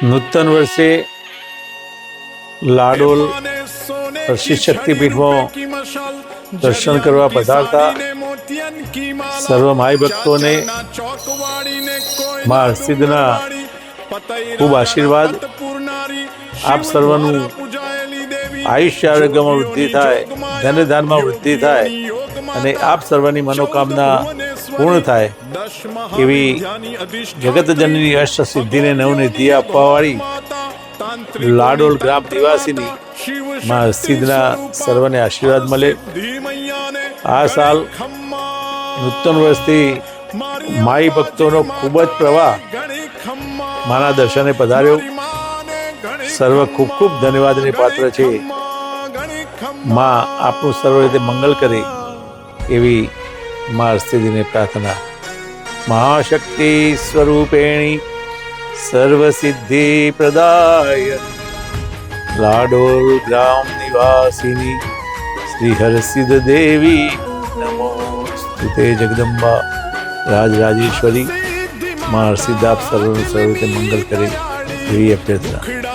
નૂતન વર્ષે લાડોલ હર્ષિ શક્તિપીઠમાં દર્શન કરવા પધારતા સર્વ માઈ ભક્તોને મા હરસિદ્ધના ખૂબ આશીર્વાદ આપ સર્વનું આયુષ્ય આરોગ્યમાં વૃદ્ધિ થાય, ધનધાનમાં વૃદ્ધિ થાય અને આપ સર્વની મનોકામના પૂર્ણ થાય એવી જગતજનની અષ્ટ સિદ્ધિને નવનિધિ આપવાવાળી લાડોલ ગ્રામ નિવાસીની માં સિદ્ધના સર્વને આશીર્વાદ મળે. આ સાલ નૂતન વર્ષથી માઈ ભક્તોનો ખૂબ જ પ્રવાહ માના દર્શને પધાર્યો. સર્વ ખૂબ ખૂબ ધન્યવાદને પાત્ર છે. માં આપનું સર્વ રીતે મંગલ કરે એવી મા સ્થિતિને પ્રાર્થના. મહાશક્તિ સ્વરૂપેણી સર્વસિદ્ધિ પ્રદાય. લાડોલ ગ્રામ નિવાસિની શ્રી હરસિદ્ધ દેવી. નમો સ્તુતે જગદંબા રાજરાજેશ્વરી. મા હરસિદ્ધ આપ સર્વનું સર્વ રીતે મંગલ કરે એવી અભ્યર્થના.